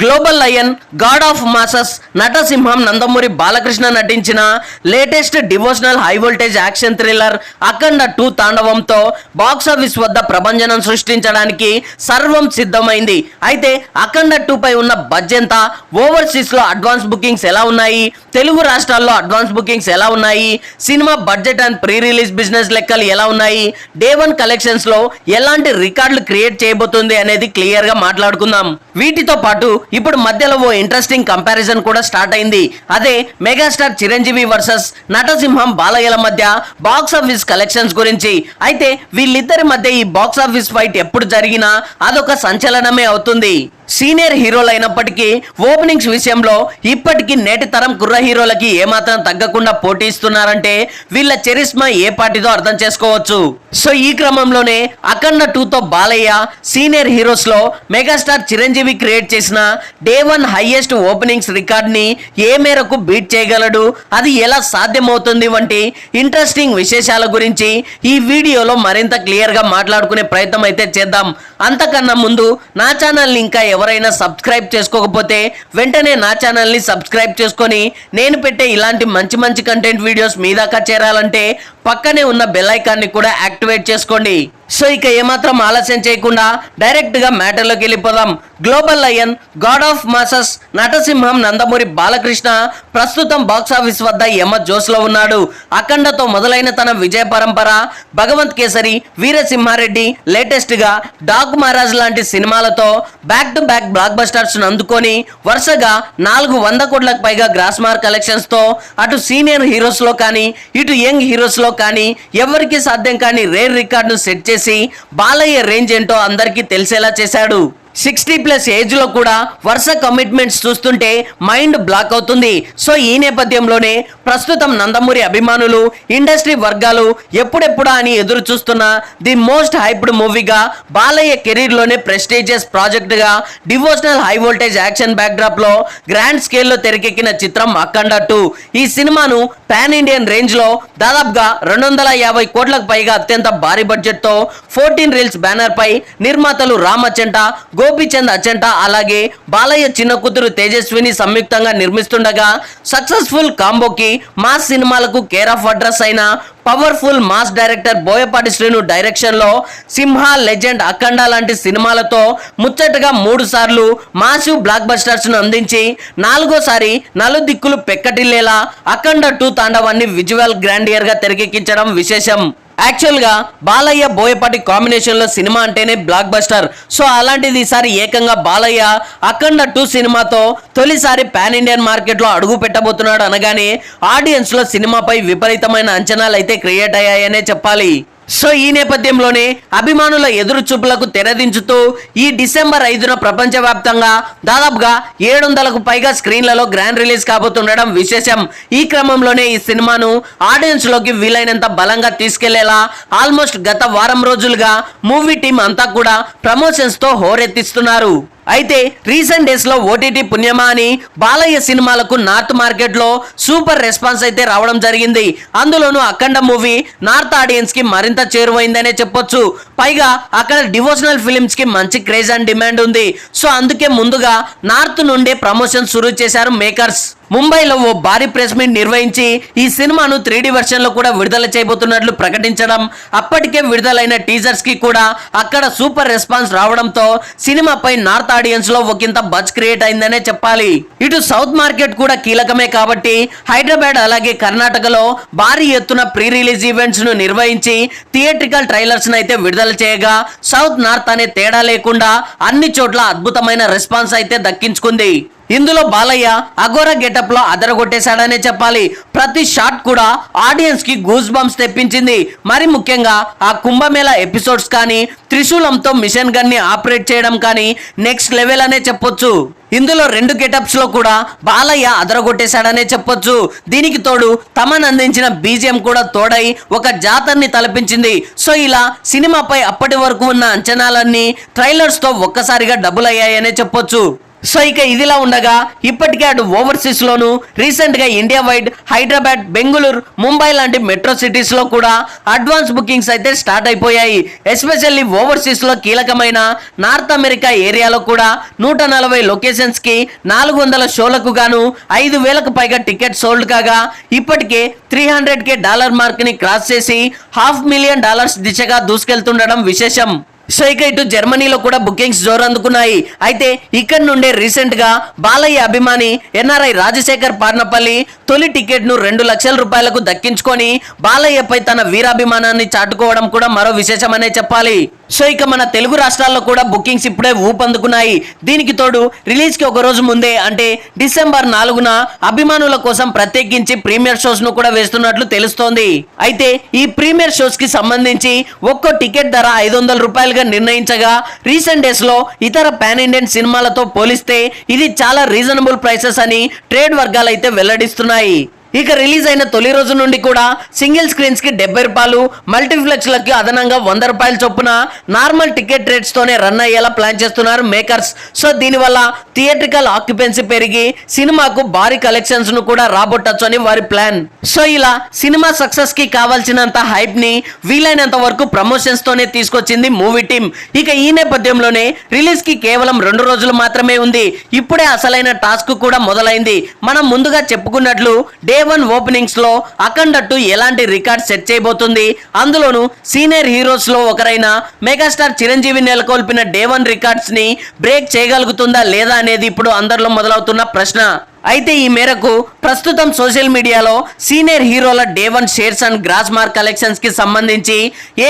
Global lion god of masses నటసింహం Nandamuri Balakrishna నటించిన latest devotional high voltage action thriller Akhanda two తాండవంతో box office వద్ద ప్రభంజనం సృష్టించడానికి సర్వం సిద్ధమైంది అయితే అఖండ టూ పై ఉన్న బడ్జెంత ఓవర్సీస్ ఓవర్సీస్లో అడ్వాన్స్ బుకింగ్స్ ఎలా ఉన్నాయి తెలుగు రాష్ట్రాల్లో అడ్వాన్స్ బుకింగ్స్ ఎలా ఉన్నాయి cinema budget and pre release business లెక్కలు ఎలా ఉన్నాయి డే వన్ కలెక్షన్స్లో ఎలాంటి రికార్డులు క్రియేట్ చేయబోతుంది అనేది క్లియర్గా మాట్లాడుకుందాం వీటితో పాటు ఇప్పుడు మధ్యలో ఓ ఇంట్రెస్టింగ్ కంపారిజన్ కూడా స్టార్ట్ అయింది అదే మెగాస్టార్ చిరంజీవి వర్సెస్ నటసింహం బాలయ్యల మధ్య బాక్స్ ఆఫీస్ కలెక్షన్స్ గురించి అయితే వీళ్ళిద్దరి మధ్య ఈ బాక్స్ ఆఫీస్ ఫైట్ ఎప్పుడు జరిగినా అదొక సంచలనమే అవుతుంది సీనియర్ హీరోలు అయినప్పటికీ ఓపెనింగ్స్ విషయంలో ఇప్పటికీ నేటి తరం కుర్ర హీరోలకి ఏమాత్రం తగ్గకుండా పోటీస్తున్నారంటే వీళ్ళ చరిస్మా ఏ పార్టీతో అర్థం చేసుకోవచ్చు సో ఈ క్రమంలోనే అఖండ టూతో బాలయ్య సీనియర్ హీరోస్లో మెగాస్టార్ చిరంజీవి క్రియేట్ చేసిన డే వన్ హైయెస్ట్ ఓపెనింగ్స్ రికార్డ్ని ఏ మేరకు బీట్ చేయగలడు అది ఎలా సాధ్యమవుతుంది వంటి ఇంట్రెస్టింగ్ విశేషాల గురించి ఈ వీడియోలో మరింత క్లియర్ గా మాట్లాడుకునే ప్రయత్నం అయితే చేద్దాం అంతకన్నా ముందు నా ఛానల్ ఇంకా ఎవరైనా సబ్స్క్రైబ్ చేసుకోకపోతే వెంటనే నా ఛానల్ని సబ్స్క్రైబ్ చేసుకొని నేను పెట్టే ఇలాంటి మంచి మంచి కంటెంట్ వీడియోస్ మీ దాకా చేరాలంటే పక్కనే ఉన్న బెల్లైకాన్ని కూడా యాక్టివేట్ చేసుకోండి సో ఇక ఏమాత్రం ఆలస్యం చేయకుండా డైరెక్ట్ మ్యాటర్ మ్యాటర్లోకి వెళ్ళిపోదాం global lion god of masses నటసింహం Nandamuri Balakrishna ప్రస్తుతం బాక్సాఫీస్ వద్ద యమ లో ఉన్నాడు అఖండతో మొదలైన తన విజయ పరంపర భగవంత్ కేసరి వీరసింహారెడ్డి లేటెస్ట్ గా డాగ్ మహారాజ్ లాంటి సినిమాలతో బ్యాక్ టు బ్యాక్ బ్లాక్ బస్టర్స్ను అందుకొని వరుసగా నాలుగు వంద కోట్లకు పైగా గ్రాస్ మార్క్ తో అటు సీనియర్ హీరోస్ లో కానీ ఇటు యంగ్ హీరోస్ లో కానీ ఎవరికి సాధ్యం కానీ రేర్ రికార్డును సెట్ చేసి బాలయ్య రేంజ్ ఏంటో అందరికీ తెలిసేలా చేశాడు సిక్స్టీ ప్లస్ ఏజ్ లో కూడా వరుస కమిట్మెంట్స్ చూస్తుంటే మైండ్ బ్లాక్ అవుతుంది సో ఈ నేపథ్యంలోనే ప్రస్తుతం నందమూరి అభిమానులు ఇండస్ట్రీ వర్గాలు ఎప్పుడెప్పుడా అని ఎదురు చూస్తున్న ది మోస్ట్ హైప్డ్ మూవీగా బాలయ్య కెరీర్లోనే ప్రెస్టీజియస్ ప్రాజెక్టుగా డివోషనల్ హై వోల్టేజ్ యాక్షన్ లో గ్రాండ్ స్కేల్లో తెరకెక్కిన చిత్రం అఖండ టూ ఈ సినిమాను పాన్ ఇండియన్ రేంజ్ లో దాదాపుగా రెండు వందల యాభై కోట్లకు పైగా అత్యంత భారీ బడ్జెట్తో ఫోర్టీన్ రీల్స్ బ్యానర్ పై నిర్మాతలు రామచంట గో గోపిచంద్ అచ్చంట అలాగే బాలయ్య చిన్న కూతురు తేజస్విని సంయుక్తంగా నిర్మిస్తుండగా సక్సెస్ఫుల్ కాంబోకి మాస్ సినిమాలకు కేర్ ఆఫ్ అడ్రస్ అయిన powerful mass director Boyapati Srinu డైరెక్షన్లో సింహ లెజెండ్ అఖండ లాంటి సినిమాలతో ముచ్చటగా మూడు సార్లు మాసు బ్లాక్ బస్టర్స్ను అందించి నాలుగోసారి నలుదిక్కులు పెక్కటిల్లేలా అఖండ టూ తాండవాన్ని విజువల్ గ్రాండియర్ గా తెరకెక్కించడం విశేషం యాక్చువల్గా బాలయ్య బోయపాటి కాంబినేషన్లో సినిమా అంటేనే బ్లాక్ బస్టర్ సో అలాంటిది ఈసారి ఏకంగా బాలయ్య అఖండ టూ సినిమాతో తొలిసారి పాన్ ఇండియన్ మార్కెట్లో అడుగు పెట్టబోతున్నాడు అనగానే ఆడియన్స్లో సినిమాపై విపరీతమైన అంచనాలు అయితే క్రియేట్ అయ్యాయనే చెప్పాలి సో ఈ నేపథ్యంలోనే అభిమానుల ఎదురు చూపులకు తెరదించుతూ ఈ డిసెంబర్ ఐదున ప్రపంచవ్యాప్తంగా దాదాపుగా ఏడు వందలకు పైగా స్క్రీన్లలో గ్రాండ్ రిలీజ్ కాబోతుండడం విశేషం ఈ క్రమంలోనే ఈ సినిమాను ఆడియన్స్లోకి వీలైనంత బలంగా తీసుకెళ్లేలా ఆల్మోస్ట్ గత వారం రోజులుగా మూవీ టీం అంతా కూడా ప్రమోషన్స్తో హోరెత్తిస్తున్నారు అయితే రీసెంట్ డేస్లో ఓటీటీ పుణ్యమా అని బాలయ్య సినిమాలకు నార్త్ మార్కెట్లో సూపర్ రెస్పాన్స్ అయితే రావడం జరిగింది అందులోనూ అఖండ మూవీ నార్త్ ఆడియన్స్కి మరింత చేరువైందనే చెప్పొచ్చు పైగా అక్కడ డివోషనల్ ఫిలిమ్స్కి మంచి క్రేజ్ అండ్ డిమాండ్ ఉంది సో అందుకే ముందుగా నార్త్ నుండే ప్రమోషన్ శురు చేశారు మేకర్స్ ముంబైలో ఓ భారీ ప్రెస్ మీట్ నిర్వహించి ఈ సినిమాను త్రీడీ వెర్షన్లో కూడా విడుదల చేయబోతున్నట్లు ప్రకటించడం అప్పటికే విడుదలైన టీజర్స్కి కూడా అక్కడ సూపర్ రెస్పాన్స్ రావడంతో సినిమాపై నార్త్ ఆడియన్స్లో ఒకంత బజ్ క్రియేట్ అయిందనే చెప్పాలి ఇటు సౌత్ మార్కెట్ కూడా కీలకమే కాబట్టి హైదరాబాద్ అలాగే కర్ణాటకలో భారీ ఎత్తున ప్రీ రిలీజ్ ను నిర్వహించి థియేట్రికల్ ట్రైలర్స్ అయితే విడుదల చేయగా సౌత్ నార్త్ అనే తేడా లేకుండా అన్ని చోట్ల అద్భుతమైన రెస్పాన్స్ అయితే దక్కించుకుంది ఇందులో బాలయ్య అఘోర గెటప్ లో అదరగొట్టేశాడనే చెప్పాలి ప్రతి షాట్ కూడా ఆడియన్స్ కి గూస్ బంప్స్ తెప్పించింది మరి ముఖ్యంగా ఆ కుంభమేళ ఎపిసోడ్స్ కానీ త్రిశూలంతో మిషన్ గన్ ని ఆపరేట్ చేయడం కానీ నెక్స్ట్ లెవెల్ అనే చెప్పొచ్చు ఇందులో రెండు గెటప్స్ లో కూడా బాలయ్య అదరగొట్టేశాడనే చెప్పొచ్చు దీనికి తోడు తమన్ అందించిన బీజిఎం కూడా తోడై ఒక జాతర్ని తలపించింది సో ఇలా సినిమాపై అప్పటి వరకు ఉన్న అంచనాలన్నీ ట్రైలర్స్ తో ఒక్కసారిగా డబుల్ అయ్యాయనే చెప్పొచ్చు సో ఇక ఇదిలా ఉండగా ఇప్పటికే అటు ఓవర్సీస్ లోను రీసెంట్ గా ఇండియా వైడ్ హైదరాబాద్ బెంగళూరు ముంబై లాంటి మెట్రో సిటీస్ లో కూడా అడ్వాన్స్ బుకింగ్స్ అయితే స్టార్ట్ అయిపోయాయి ఎస్పెషల్లీ ఓవర్సీస్ లో కీలకమైన నార్త్ అమెరికా ఏరియాలో కూడా నూట నలభై లొకేషన్స్ కి నాలుగు వందల షోలకు గాను ఐదు వేలకు పైగా టికెట్ సోల్డ్ కాగా ఇప్పటికే three hundred K dollar mark ని క్రాస్ చేసి హాఫ్ మిలియన్ డాలర్స్ దిశగా దూసుకెళ్తుండడం విశేషం సో ఇక ఇటు జర్మనీలో కూడా బుకింగ్స్ అందుకున్నాయి అయితే ఇక్కడ నుండే రీసెంట్ గా బాలయ్య అభిమాని ఎన్ఆర్ఐ రాజశేఖర్ పార్నపల్లి తొలి టికెట్ ను రెండు లక్షల రూపాయలకు దక్కించుకొని బాలయ్యపై తన వీరాభిమానాన్ని చాటుకోవడం కూడా మరో విశేషమనే చెప్పాలి సో ఇక మన తెలుగు రాష్ట్రాల్లో కూడా బుకింగ్స్ ఇప్పుడే ఊపందుకున్నాయి దీనికి తోడు రిలీజ్కి ఒక రోజు ముందే అంటే డిసెంబర్ నాలుగున అభిమానుల కోసం ప్రత్యేకించి ప్రీమియర్ షోస్ ను కూడా వేస్తున్నట్లు తెలుస్తోంది అయితే ఈ ప్రీమియర్ షోస్ కి సంబంధించి ఒక్కో టికెట్ ధర ఐదు వందల రూపాయలుగా గా నిర్ణయించగా రీసెంట్ డేస్ లో ఇతర పాన్ ఇండియన్ సినిమాలతో పోలిస్తే ఇది చాలా రీజనబుల్ ప్రైసెస్ అని ట్రేడ్ వర్గాలైతే వెల్లడిస్తున్నాయి ఇక రిలీజ్ అయిన తొలి రోజు నుండి కూడా సింగిల్ స్క్రీన్స్ కి డెబ్బై రూపాయలు లకి అదనంగా వంద రూపాయల చొప్పున నార్మల్ టికెట్ రేట్స్ తోనే రన్ అయ్యేలా ప్లాన్ చేస్తున్నారు మేకర్స్ సో దీనివల్ల థియేట్రికల్ ఆక్యుపెన్సీ పెరిగి సినిమాకు భారీ కలెక్షన్స్ ను కూడా రాబొట్టచ్చు అని వారి ప్లాన్ సో ఇలా సినిమా సక్సెస్ కి కావాల్సినంత హైప్ ని వీలైనంత వరకు ప్రమోషన్స్ తోనే తీసుకొచ్చింది మూవీ టీమ్ ఇక ఈ నేపథ్యంలోనే రిలీజ్ కి కేవలం రెండు రోజులు మాత్రమే ఉంది ఇప్పుడే అసలైన టాస్క్ కూడా మొదలైంది మనం ముందుగా చెప్పుకున్నట్లు డే డే వన్ ఓపెనింగ్స్ లో అఖండ టూ ఎలాంటి రికార్డ్ సెట్ చేయబోతుంది అందులోనూ సీనియర్ హీరోస్ లో ఒకరైన మెగాస్టార్ చిరంజీవి నెలకొల్పిన డే వన్ రికార్డ్స్ ని బ్రేక్ చేయగలుగుతుందా లేదా అనేది ఇప్పుడు అందరిలో మొదలవుతున్న ప్రశ్న అయితే ఈ మేరకు ప్రస్తుతం సోషల్ మీడియాలో సీనియర్ హీరోల day one shares and gross mark collections కి సంబంధించి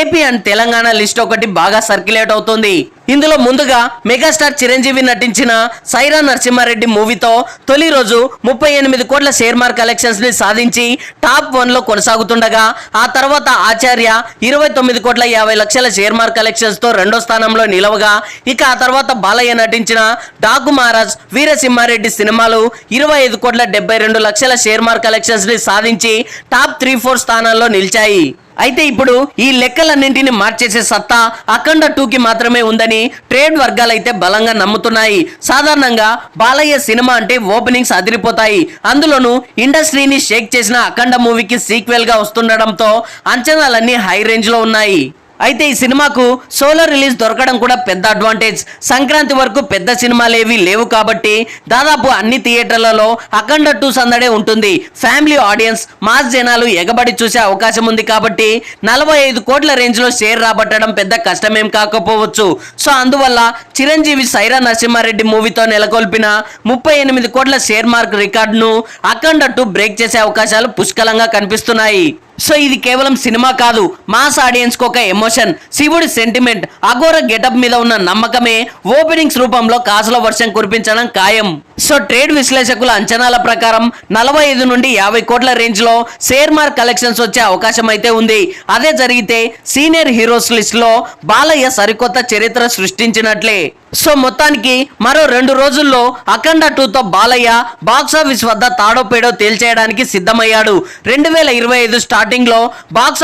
ఏపీ అండ్ తెలంగాణ లిస్ట్ ఒకటి బాగా సర్క్యులేట్ అవుతుంది ఇందులో ముందుగా మెగాస్టార్ చిరంజీవి నటించిన సైరా నరసింహారెడ్డి మూవీతో తొలి రోజు ముప్పై ఎనిమిది కోట్ల షేర్ మార్క్ కలెక్షన్స్ ని సాధించి టాప్ వన్ లో కొనసాగుతుండగా ఆ తర్వాత ఆచార్య ఇరవై తొమ్మిది కోట్ల యాభై లక్షల షేర్ మార్క్ కలెక్షన్స్ తో రెండో స్థానంలో నిలవగా ఇక ఆ తర్వాత బాలయ్య నటించిన డాకు మహారాజ్ వీరసింహారెడ్డి సినిమాలు ఇరవై ఐదు కోట్ల డెబ్బై రెండు లక్షల షేర్ మార్క్ కలెక్షన్స్ ని సాధించి టాప్ త్రీ ఫోర్ స్థానాల్లో నిలిచాయి అయితే ఇప్పుడు ఈ లెక్కలన్నింటినీ మార్చేసే సత్తా అఖండ టూకి మాత్రమే ఉందని ట్రేడ్ వర్గాలైతే బలంగా నమ్ముతున్నాయి సాధారణంగా బాలయ్య సినిమా అంటే ఓపెనింగ్స్ అదిరిపోతాయి అందులోనూ ఇండస్ట్రీని షేక్ చేసిన అఖండ మూవీకి సీక్వెల్ గా వస్తుండడంతో అంచనాలన్నీ హై రేంజ్ లో ఉన్నాయి అయితే ఈ సినిమాకు సోలో రిలీజ్ దొరకడం కూడా పెద్ద అడ్వాంటేజ్ సంక్రాంతి వరకు పెద్ద సినిమాలేవి లేవు కాబట్టి దాదాపు అన్ని థియేటర్లలో అఖండ టూ సందడే ఉంటుంది ఫ్యామిలీ ఆడియన్స్ మాస్ జనాలు ఎగబడి చూసే అవకాశం ఉంది కాబట్టి నలభై ఐదు కోట్ల రేంజ్లో షేర్ రాబట్టడం పెద్ద కష్టమేం కాకపోవచ్చు సో అందువల్ల చిరంజీవి సైరా నరసింహారెడ్డి మూవీతో నెలకొల్పిన ముప్పై ఎనిమిది కోట్ల షేర్ మార్క్ రికార్డును అఖండ టూ బ్రేక్ చేసే అవకాశాలు పుష్కలంగా కనిపిస్తున్నాయి సో ఇది కేవలం సినిమా కాదు మాస్ ఆడియన్స్ కు ఒక ఎమోషన్ శివుడి సెంటిమెంట్ అఘోర గెటప్ మీద ఉన్న నమ్మకమే ఓపెనింగ్స్ రూపంలో కాసుల వర్షం కురిపించడం ఖాయం సో ట్రేడ్ విశ్లేషకుల అంచనాల ప్రకారం నలభై ఐదు నుండి యాభై కోట్ల రేంజ్ లో షేర్ మార్క్ కలెక్షన్స్ వచ్చే అవకాశం అయితే ఉంది అదే జరిగితే సీనియర్ హీరోస్ లో బాలయ్య సరికొత్త చరిత్ర సృష్టించినట్లే సో మొత్తానికి మరో రెండు రోజుల్లో అఖండ టూతో బాలయ్య బాక్సాఫీస్ వద్ద తాడోపేడో తేల్చేయడానికి సిద్ధమయ్యాడు రెండు వేల ఇరవై ఐదు స్టార్ట్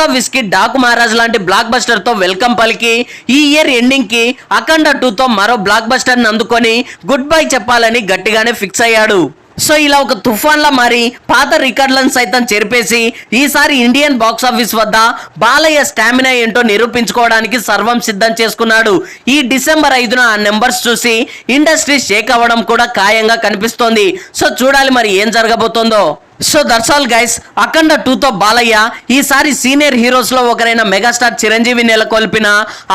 ఆఫీస్ కి డాకు మహారాజ్ లాంటి బ్లాక్ బస్టర్తో వెల్కమ్ పలికి ఈ ఇయర్ ఎండింగ్ కి అఖండ టూతో మరో బ్లాక్ బస్టర్ అందుకొని గుడ్ బై చెప్పాలని గట్టిగానే ఫిక్స్ అయ్యాడు సో ఇలా ఒక తుఫాన్లా మారి పాత రికార్డులను సైతం చెరిపేసి ఈసారి ఇండియన్ బాక్స్ ఆఫీస్ వద్ద బాలయ్య స్టామినా ఏంటో నిరూపించుకోవడానికి సర్వం సిద్ధం చేసుకున్నాడు ఈ డిసెంబర్ ఐదున ఆ నెంబర్స్ చూసి ఇండస్ట్రీ షేక్ అవ్వడం కూడా ఖాయంగా కనిపిస్తోంది సో చూడాలి మరి ఏం జరగబోతోందో సో దర్శాల్ గైస్ అఖండ టూతో బాలయ్య ఈసారి సీనియర్ హీరోస్లో ఒకరైన మెగాస్టార్ చిరంజీవి నెలకొల్పిన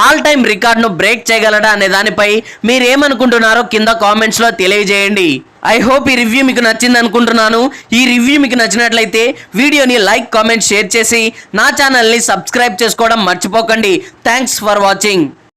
ఆల్ టైమ్ రికార్డ్ను బ్రేక్ చేయగలడా అనే దానిపై మీరేమనుకుంటున్నారో కింద కామెంట్స్లో తెలియజేయండి ఐ హోప్ ఈ రివ్యూ మీకు నచ్చింది అనుకుంటున్నాను ఈ రివ్యూ మీకు నచ్చినట్లయితే వీడియోని లైక్ కామెంట్ షేర్ చేసి నా ఛానల్ని సబ్స్క్రైబ్ చేసుకోవడం మర్చిపోకండి థ్యాంక్స్ ఫర్ వాచింగ్